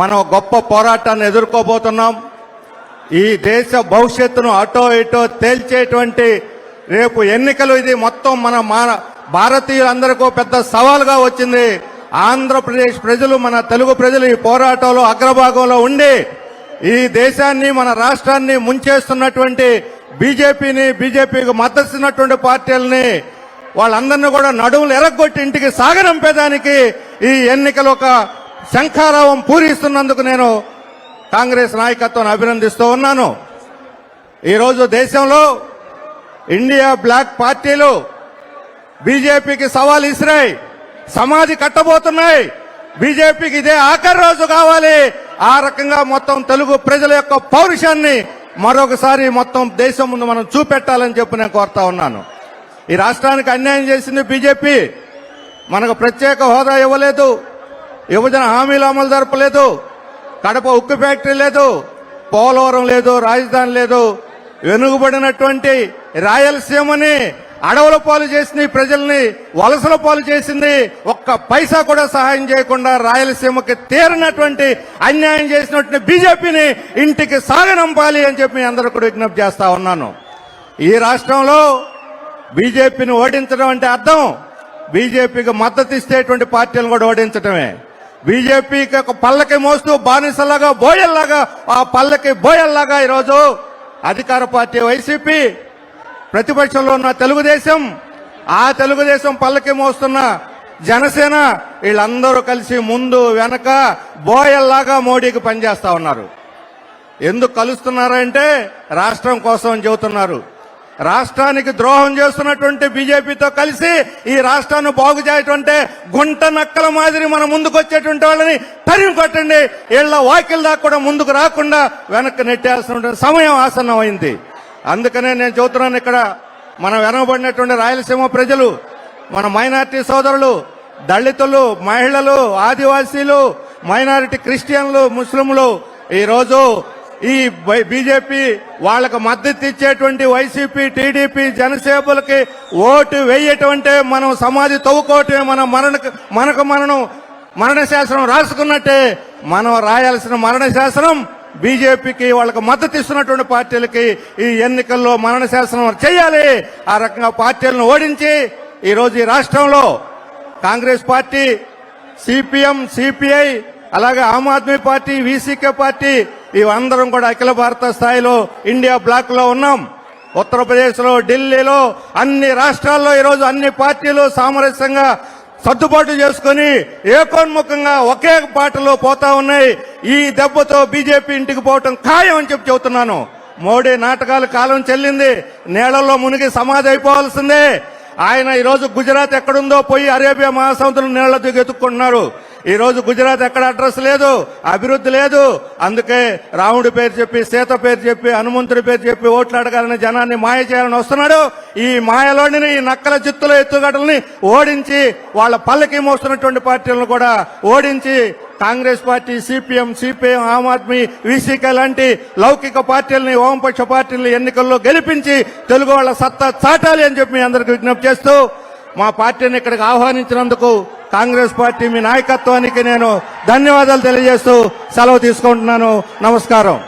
మనం గొప్ప పోరాటాన్ని ఎదుర్కోబోతున్నాం. ఈ దేశ భవిష్యత్తును అటో ఇటో తేల్చేటువంటి రేపు ఎన్నికలు ఇది మొత్తం మన భారతీయులందరికీ పెద్ద సవాలుగా వచ్చింది. ఆంధ్రప్రదేశ్ ప్రజలు మన తెలుగు ప్రజలు ఈ పోరాటంలో అగ్రభాగంలో ఉండి ఈ దేశాన్ని మన రాష్ట్రాన్ని ముంచేస్తున్నటువంటి బీజేపీని బీజేపీకి మద్దతున్నటువంటి పార్టీలని వాళ్ళందరినీ కూడా నడుములు ఎరగొట్టి ఇంటికి సాగనంపేదానికి ఈ ఎన్నికలు ఒక శంఖారావం పూరిస్తున్నందుకు నేను కాంగ్రెస్ నాయకత్వాన్ని అభినందిస్తూ ఉన్నాను. ఈరోజు దేశంలో ఇండియా బ్లాక్ పార్టీలు బీజేపీకి సవాల్ ఇసిరాయి. సమాధి కట్టబోతున్నాయి. బీజేపీకి ఇదే ఆఖరి రోజు కావాలి. ఆ రకంగా మొత్తం తెలుగు ప్రజల యొక్క పౌరుషాన్ని మరొకసారి మొత్తం దేశం ముందు మనం చూపెట్టాలని చెప్పి నేను కోరుతా ఉన్నాను. ఈ రాష్ట్రానికి అన్యాయం చేసింది బీజేపీ. మనకు ప్రత్యేక హోదా ఇవ్వలేదు. విభజన హామీలు అమలు జరపలేదు కడప ఉక్కు ఫ్యాక్టరీ లేదు. పోలవరం లేదు రాజధాని లేదు. వెనుకబడినటువంటి రాయలసీమని అడవుల పాలు చేసింది ప్రజల్ని వలసల పాలు చేసింది ఒక్క పైసా కూడా సహాయం చేయకుండా రాయలసీమకి తీరినటువంటి అన్యాయం చేసినటువంటి బీజేపీని ఇంటికి సాగనంపాలి అని చెప్పి అందరూ కూడా విజ్ఞప్తి చేస్తా ఉన్నాను. ఈ రాష్ట్రంలో బీజేపీని ఓడించడం అంటే అర్థం. బీజేపీకి మద్దతు ఇస్తేటువంటి పార్టీలను కూడా ఓడించడమే బీజేపీకి ఒక పల్లకి మోస్తూ బానిసలాగా బోయల్లాగా ఆ పల్లకి బోయల్లాగా ఈరోజు అధికార పార్టీ వైసీపీ ప్రతిపక్షంలో ఉన్న తెలుగుదేశం ఆ తెలుగుదేశం పల్లకి మోస్తున్న జనసేన వీళ్ళందరూ కలిసి ముందు వెనక బోయల్లాగా మోడీకి పనిచేస్తా ఉన్నారు. ఎందుకు కలుస్తున్నారంటే రాష్ట్రం కోసం చెబుతున్నారు. రాష్ట్రానికి ద్రోహం చేస్తున్నటువంటి బీజేపీతో కలిసి ఈ రాష్ట్రాన్ని బాగు చేయటం గుంట నక్కల మాదిరి మన ముందుకు వచ్చేటువంటి వాళ్ళని తరిమి కొట్టండి. వీళ్ళ వాకిల్ దాకా కూడా ముందుకు రాకుండా వెనక్కి నెట్టేయాల్సిన సమయం ఆసన్నమైంది. అందుకనే నేను చెబుతున్నాను ఇక్కడ మనం వెనకబడినటువంటి రాయలసీమ ప్రజలు మన మైనారిటీ సోదరులు దళితులు మహిళలు ఆదివాసీలు మైనారిటీ క్రిస్టియన్లు ముస్లింలు ఈరోజు ఈ బై- బీజేపీ వాళ్ళకు మద్దతు ఇచ్చేటువంటి వైసీపీ టీడీపీ జనసేపులకి ఓటు వేయటమంటే మనం సమాధి తవ్వుకోవటమే మన మరణ మనకు మనం మరణశాస్త్రం రాసుకున్నట్టే మనం రాయాల్సిన మరణ శాసనం బీజేపీకి వాళ్ళకి మద్దతు ఇస్తున్నటువంటి పార్టీలకి ఈ ఎన్నికల్లో మరణ శాసనం చేయాలి. ఆ రకంగా పార్టీలను ఓడించి ఈరోజు ఈ రాష్ట్రంలో కాంగ్రెస్ పార్టీ సిపిఎం సిపిఐ అలాగే Aam Aadmi party VCK party ఇవందరం కూడా అఖిల భారత స్థాయిలో ఇండియా బ్లాక్లో ఉన్నాం. ఉత్తరప్రదేశ్లో ఢిల్లీలో అన్ని రాష్ట్రాల్లో ఈరోజు అన్ని పార్టీలు సామరస్యంగా సర్దుబాటు చేసుకుని ఏకోన్ముఖంగా ఒకే పాటలో పోతా ఉన్నాయి. ఈ దెబ్బతో బీజేపీ ఇంటికి పోవటం ఖాయం అని చెప్పి చెబుతున్నాను. మోడీ నాటకాలు కాలం చెల్లింది. నేలల్లో మునిగి సమాధి అయిపోవాల్సిందే. ఆయన ఈరోజు గుజరాత్ ఎక్కడుందో పోయి అరేబియా మహాసముద్రం నీళ్ళ దిగి ఎత్తుక్కుంటున్నారు. ఈ రోజు గుజరాత్ ఎక్కడ అడ్రస్ లేదు అభివృద్ధి లేదు. అందుకే రాముడి పేరు చెప్పి సీత పేరు చెప్పి హనుమంతుడి పేరు చెప్పి ఓట్లు అడగాలని జనాన్ని మాయ చేయాలని వస్తున్నాడు. ఈ మాయలోని ఈ నక్కల చిత్తుల ఎత్తుగడల్ని ఓడించి వాళ్ళ పల్లకి మోస్తున్నటువంటి పార్టీలను కూడా ఓడించి Congress party CPM CPM Aam Aadmi VCK లాంటి లౌకిక పార్టీలని వామపక్ష పార్టీలని ఎన్నికల్లో గెలిపించి తెలుగు వాళ్ళ సత్తా చాటాలి అని చెప్పి మీ అందరికి విజ్ఞప్తి చేస్తూ మా పార్టీని ఇక్కడికి ఆహ్వానించినందుకు కాంగ్రెస్ పార్టీ మీ నాయకత్వానికి నేను ధన్యవాదాలు తెలియజేస్తూ సెలవు తీసుకుంటున్నాను. నమస్కారం.